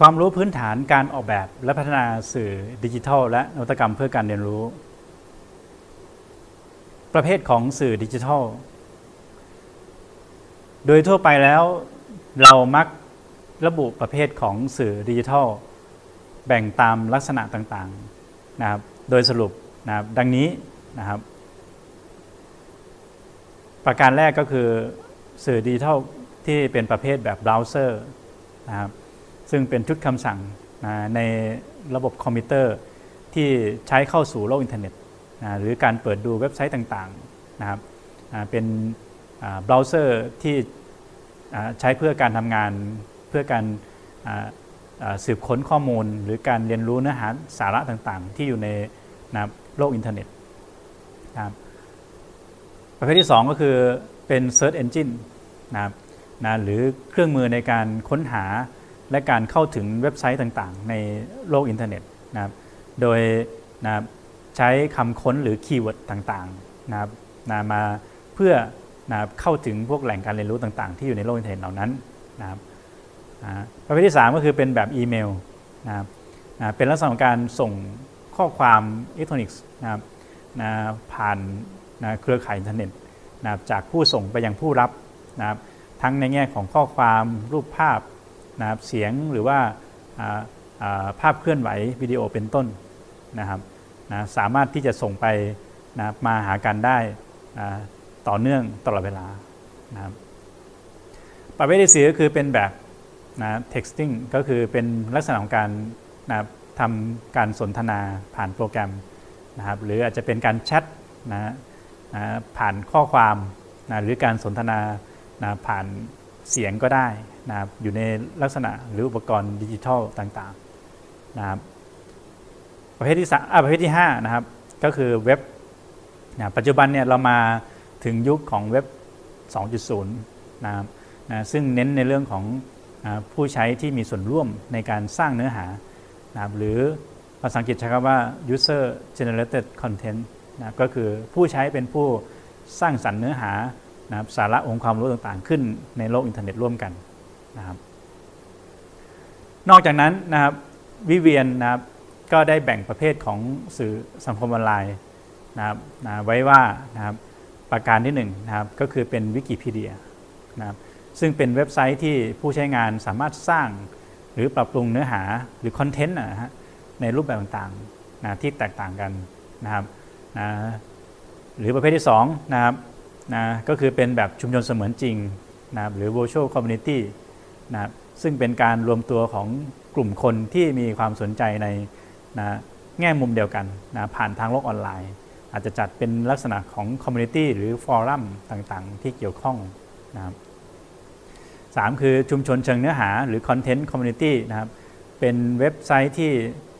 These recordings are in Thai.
ความรู้พื้นฐานการออกแบบและพัฒนาสื่อดิจิทัล และนวัตกรรมเพื่อการเรียนรู้ ประเภทของสื่อดิจิทัล โดยทั่วไปแล้วเรามักระบุประเภทของสื่อดิจิทัล แบ่งตามลักษณะต่างๆนะครับโดยสรุปนะครับดังนี้นะครับ ประการแรกก็คือสื่อดิจิทัลที่เป็นประเภทแบบเบราว์เซอร์นะครับ ซึ่งเป็นชุดคำสั่งในระบบคอมพิวเตอร์ที่ใช้เข้าสู่โลกอินเทอร์เน็ตหรือการเปิดดูเว็บไซต์ต่างๆนะครับเป็นเบราว์เซอร์ที่ใช้เพื่อการทำงานเพื่อการสืบค้นข้อมูล หรือการเรียนรู้เนื้อหาสาระต่างๆ ที่อยู่ในนะโลกอินเทอร์เน็ตนะครับประเภทที่ 2 ก็คือเป็น Search Engine นะครับนะหรือเครื่องมือในการค้นหา และการเข้าถึงเว็บไซต์ต่างๆ ในโลกอินเทอร์เน็ตนะครับโดยนะครับใช้คำค้นหรือคีย์เวิร์ดต่างๆนะครับมาเพื่อนะครับเข้าถึงพวกแหล่งการเรียนรู้ต่างๆ ที่อยู่ในโลกอินเทอร์เน็ตเหล่านั้นนะครับประเภทที่ 3 ก็คือเป็นแบบอีเมลนะครับเป็นลักษณะของการส่งข้อความอิเล็กทรอนิกส์นะครับผ่านนะเครือข่ายอินเทอร์เน็ตนะครับจากผู้ส่งไปยังผู้รับนะครับทั้งในแง่ของข้อความรูปภาพ นะครับเสียงหรือว่าภาพเคลื่อนไหววิดีโอเป็นต้นนะครับนะสามารถที่จะส่งไปนะมาหากันได้อ่าต่อเนื่องตลอดเวลานะครับประเภทที่สี่ก็คือเป็นแบบนะ texting ก็คือเป็นลักษณะของการนะทำการสนทนาผ่านโปรแกรมนะครับหรืออาจจะเป็นการแชทนะนะผ่านข้อความนะหรือการสนทนานะผ่าน เสียงก็ได้นะครับอยู่ในลักษณะหรืออุปกรณ์ดิจิทัลต่างๆนะครับประเภทที่สามอะประเภทที่5นะครับก็คือเว็บนะปัจจุบันเนี่ยเรามาถึงยุคของเว็บ 2.0 นะครับนะซึ่งเน้นในเรื่องของอาผู้ใช้ที่มีส่วนร่วมในการสร้างเนื้อหานะครับหรือภาษาอังกฤษใช้คำว่า user generated content นะก็คือผู้ใช้เป็นผู้สร้างสรรค์เนื้อหา นะครับสาระองค์ความรู้ต่างๆ ขึ้นในโลกอินเทอร์เน็ตร่วมกันนะครับนอกจากนั้นนะครับวิเวียนนะครับก็ได้แบ่งประเภทของสื่อสังคมออนไลน์นะครับนะไว้ว่านะครับประการที่1นงนะครับก็คือเป็นวิกิพีเดียนะครับซึ่งเป็นเว็บไซต์ที่ผู้ใช้งานสามารถสร้างหรือปรับปรุงเนื้อหาหรือคอนเทนต์นะฮะในรูปแบบต่างๆนะที่แตกต่างกันนะครับนะหรือประเภทที่2นะครับ นะก็คือเป็นแบบชุมชนเสมือนจริงนะครับหรือ virtual community นะครับซึ่งเป็นการรวมตัวของกลุ่มคนที่มีความสนใจในนะแง่มุมเดียวกันนะผ่านทางโลกออนไลน์ อาจจะจัดเป็นลักษณะของคอมมูนิตี้หรือฟอรัมต่างๆ ที่เกี่ยวข้องนะครับสามคือชุมชนเชิงเนื้อหาหรือคอนเทนต์คอมมูนิตี้นะครับเป็นเว็บไซต์ที่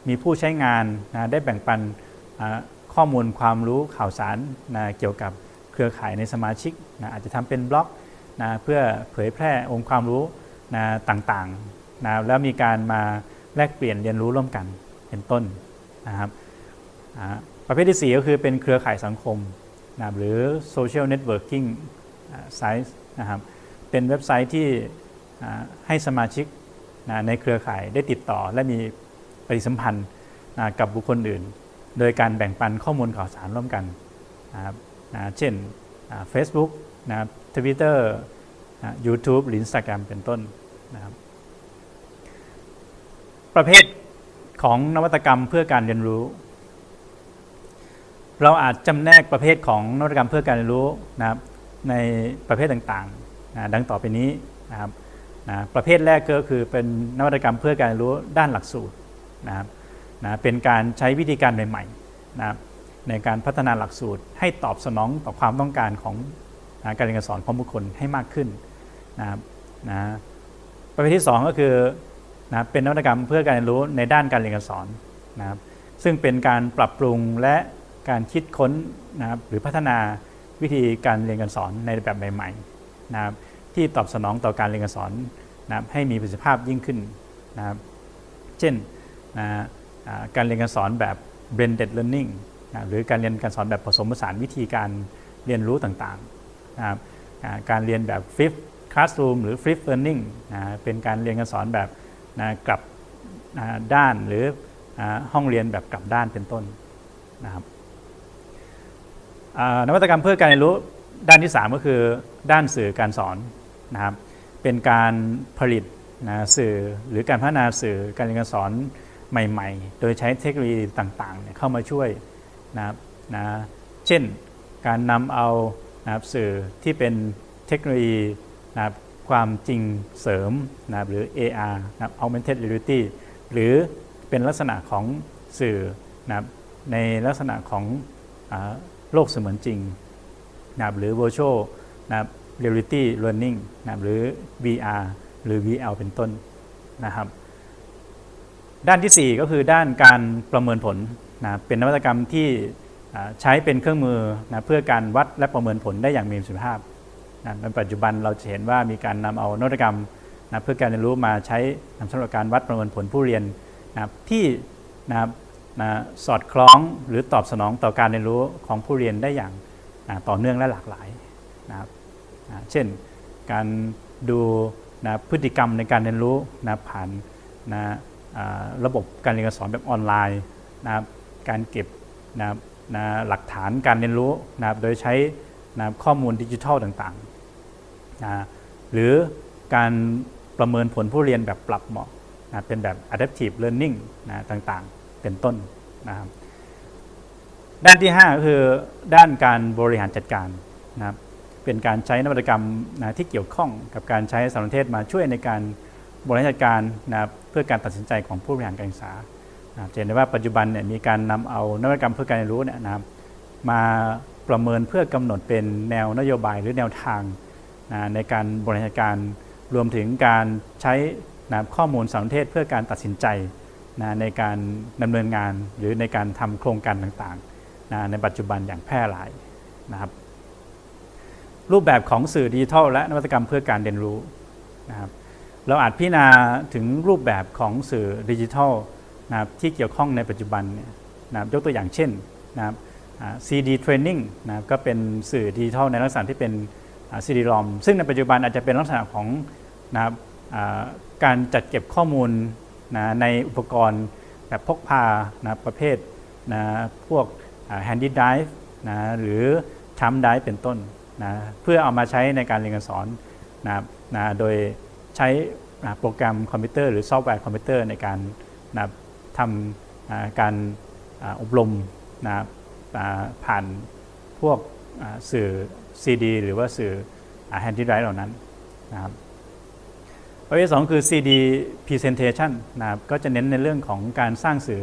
มีผู้ใช้งานนะได้แบ่งปันข้อมูลความรู้ข่าวสารนะเกี่ยวกับ เครือข่ายในสมาชิกนะอาจจะทำเป็นบล็อกนะเพื่อเผยแพร่องค์ความรู้นะต่างๆนะแล้วมีการมาแลกเปลี่ยนเรียนรู้ร่วมกันเป็นต้นนะครับประเภทที่ 4 ก็คือเป็นเครือข่ายสังคมนะครับหรือ social networking site นะครับเป็นเว็บไซต์ที่ให้สมาชิกนะในเครือข่ายได้ติดต่อและมีปฏิสัมพันธ์นะกับบุคคลอื่น โดยการแบ่งปันข้อมูลข่าวสารร่วมกันนะครับ นะเช่นเฟซบุ๊กนะครับทวิตเตอร์ยูทูบหรืออินสตาแกรมเป็นต้นนะครับประเภทของนวัตกรรมเพื่อการเรียนรู้ เราอาจจำแนกประเภทของนวัตกรรมเพื่อการเรียนรู้นะครับในประเภทต่างๆนะดังต่อไปนี้นะครับนะประเภทแรกก็คือเป็นนวัตกรรมเพื่อการเรียนรู้ด้านหลักสูตรนะครับนะเป็นการใช้วิธีการใหม่ๆนะครับ ในการพัฒนาหลักสูตร ให้ตอบสนองต่อความต้องการของนะการเรียนการสอนของบุคคลให้มากขึ้นนะครับนะประเภทที่ 2 ก็คือนะเป็นนวัตกรรมเพื่อการเรียนรู้ในด้านการเรียนการสอนนะครับซึ่งเป็นการปรับปรุงและการคิดค้นนะครับหรือพัฒนาวิธีการเรียนการสอนในแบบใหม่ๆนะครับที่ตอบสนองต่อการเรียนการสอนนะครับให้มีประสิทธิภาพยิ่งขึ้นนะครับเช่นนะอ่าการเรียนการสอนแบบ blended learning นะหรือการเรียนการสอนแบบผสมผสานวิธีการเรียนรู้ต่างๆนะครับอ่าการเรียนแบบ fifth classroom หรือ fifth learning นะเป็นการเรียนการสอนแบบนะกลับอ่าด้านหรือห้องเรียนแบบกลับด้านเป็นต้นนะครับนวัตกรรมเพื่อการเรียนรู้ด้านที่ 3 ก็คือด้านสื่อการสอนนะครับเป็นการผลิตนะสื่อหรือการพัฒนาสื่อการเรียนการสอนใหม่ ๆ โดยใช้เทคโนโลยีต่างๆเเข้ามาช่วย นะครับนะเช่นการนำเอานะครับสื่อที่เป็นเทคโนโลยีนะครับความจริงเสริมนะครับหรือ AR นะครับ Augmented Reality หรือเป็นลักษณะของสื่อนะครับในลักษณะของอโลกเสมือนจริงนะครับหรือ Virtual นะครับ Reality Learning นะครับหรือ VR หรือ VL เป็นต้นนะครับ ด้านทีสี่4 ก็คือด้านการประเมินผล นะเป็นนวัตกรรมที่ใช้เป็นเครื่องมือนะเพื่อการวัดและประเมินผลได้อย่างมีประสิทธิภาพนะในปัจจุบันเราจะเห็นว่ามีการนำเอานวัตกรรมนะเพื่อการเรียนรู้มาใช้นำสำหรับการวัดประเมินผลผู้เรียนนะที่นะนะสอดคล้องหรือตอบสนองต่อการเรียนรู้ของผู้เรียนได้อย่างนะต่อเนื่องและหลากหลายนะครับนะเช่นการดูนะพฤติกรรมในการเรียนรู้นะผ่านนะระบบการเรียนการสอนแบบออนไลน์นะครับ การเก็บนะนะหลักฐานการเรียนรู้นะโดยใช้นะข้อมูลดิจิทัลต่างๆนะหรือการประเมินผลผู้เรียนแบบปรับเหมาะนะเป็นแบบ adaptive learning นะต่างๆ เป็นต้นนะครับด้านที่ 5 ก็คือด้านการบริหารจัดการนะครับเป็นการใช้นวัตกรรมนะที่เกี่ยวข้องกับการใช้สารสนเทศมาช่วยในการบริหารจัดการนะเพื่อการตัดสินใจของผู้บริหารการศึกษา เห็นได้ว่าปัจจุบันเนี่ยมีการนำเอานวัตกรรมเพื่อการเรียนรู้เนี่ยนะครับมาประเมินเพื่อกำหนดเป็นแนวนโยบายหรือแนวทางนะในการบริหารการรวมถึงการใช้นะข้อมูลสารเทศเพื่อการตัดสินใจนะในการดำเนินงานหรือในการทำโครงการต่างๆนะในปัจจุบันอย่างแพร่หลายนะครับรูปแบบของสื่อดิจิทัลและนวัตกรรมเพื่อการเรียนรู้นะครับเราอาจพิจารณาถึงรูปแบบของสื่อดิจิทัล นะครับที่เกี่ยวข้องในปัจจุบันเนี่ยนะครับยกตัวอย่างเช่นนะครับ CD Training นะครับก็เป็นสื่อดิจิทัลในลักษณะที่เป็น CD ROM ซึ่งในปัจจุบันอาจจะเป็นลักษณะของนะครับการจัดเก็บข้อมูลนะในอุปกรณ์แบบพกพานะประเภทนะพวก Handy Drive นะหรือ Thumb Drive เป็นต้นนะเพื่อเอามาใช้ในการเรียนการสอนนะนะโดยใช้โปรแกรมคอมพิวเตอร์หรือซอฟต์แวร์คอมพิวเตอร์ในการนะ ทำการอบรมนะผ่านพวกสื่อ CD หรือว่าสื่อแฮนดี้ไดร์เหล่านั้นนะครับประเภทสองคือ CD Presentation นะครับก็จะเน้นในเรื่องของการสร้างสื่อ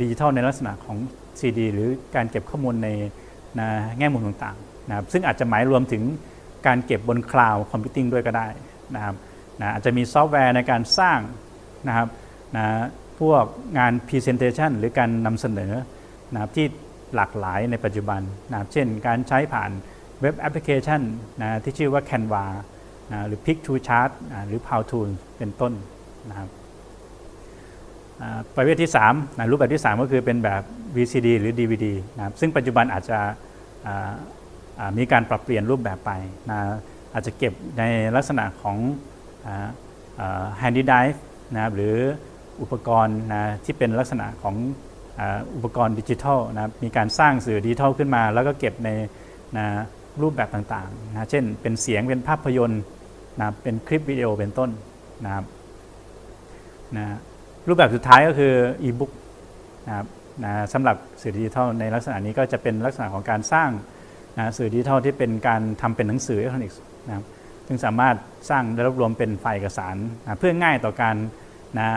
ดิจิทัลในลักษณะของ CD หรือการเก็บข้อมูลในนะแง่มุมต่างๆนะครับซึ่งอาจจะหมายรวมถึงการเก็บบนคลาวด์คอมพิวติ้งด้วยก็ได้นะครับนะอาจจะมีซอฟต์แวร์ในการสร้างนะครับนะ พวกงาน Presentation หรือการนำเสนอนะครับที่หลากหลายในปัจจุบันนะครับเช่นการใช้ผ่านเว็บแอปพลิเคชันนะที่ชื่อว่า Canva นะหรือ Pick to Chart นะหรือ How to เป็นต้นนะครับประเภทที่3นะรูปแบบที่ 3 ก็คือเป็นแบบ VCD หรือ DVD นะครับซึ่งปัจจุบันอาจจะมีการปรับเปลี่ยนรูปแบบไปนะอาจจะเก็บในลักษณะของแฮนดี้ไดฟ์นะครับหรือ อุปกรณ์นะที่เป็นลักษณะของอุปกรณ์ดิจิทัลนะมีการสร้างสื่อดิจิทัลขึ้นมา แล้วก็เก็บในนะรูปแบบต่างๆนะเช่นเป็นเสียงเป็นภาพยนตร์นะเป็นคลิปวิดีโอเป็นต้นนะครับนะรูปแบบสุดท้ายก็คืออีบุ๊กนะครับนะสำหรับสื่อดิจิทัลในลักษณะนี้ก็จะเป็นลักษณะของการสร้างนะสื่อดิจิทัลที่เป็นการทำเป็นหนังสืออิเล็กทรอนิกส์นะครับซึ่งสามารถสร้างและรวบรวมเป็นไฟล์เอกสารนะเพื่อง่ายต่อการนะ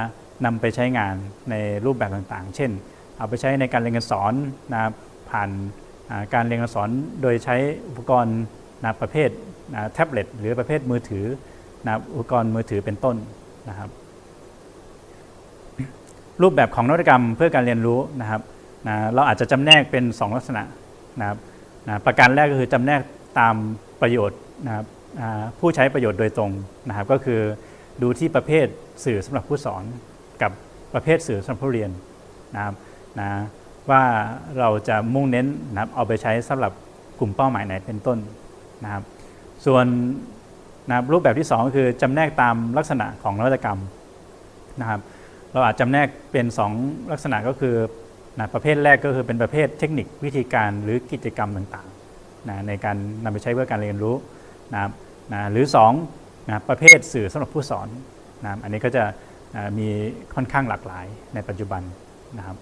นำไปใช้งานในรูปแบบต่างๆ เช่น เอาไปใช้ในการเรียนการสอนนะผ่านอ่าการเรียนการสอนโดยใช้อุปกรณ์นะประเภทนะแท็บเล็ตหรือประเภทมือถือนะอุปกรณ์มือถือเป็นต้นนะครับ รูปแบบของนวัตกรรมเพื่อการเรียนรู้นะครับนะเราอาจจะจำแนกเป็น 2 ลักษณะนะครับนะประการแรกก็คือจำแนกตามประโยชน์นะครับผู้ใช้ประโยชน์โดยตรงนะครับ ก็คือดูที่ประเภทสื่อสำหรับผู้สอน กับประเภทสื่อสำหรับผู้เรียนนะครับนะว่าเราจะมุ่งเน้นนะเอาไปใช้สำหรับกลุ่มเป้าหมายไหนเป็นต้นนะครับส่วนนะรูปแบบที่ 2 คือจำแนกตามลักษณะของนวัตกรรมนะครับเราอาจจำแนกเป็น 2 ลักษณะก็คือนะประเภทแรกก็คือเป็นประเภทเทคนิควิธีการหรือกิจกรรมต่างๆนะในการนำไปใช้เพื่อการเรียนรู้นะครับนะหรือ2นะประเภทสื่อสำหรับผู้สอนนะอันนี้ก็จะ มีค่อนข้างหลากหลายในปัจจุบันนะครับ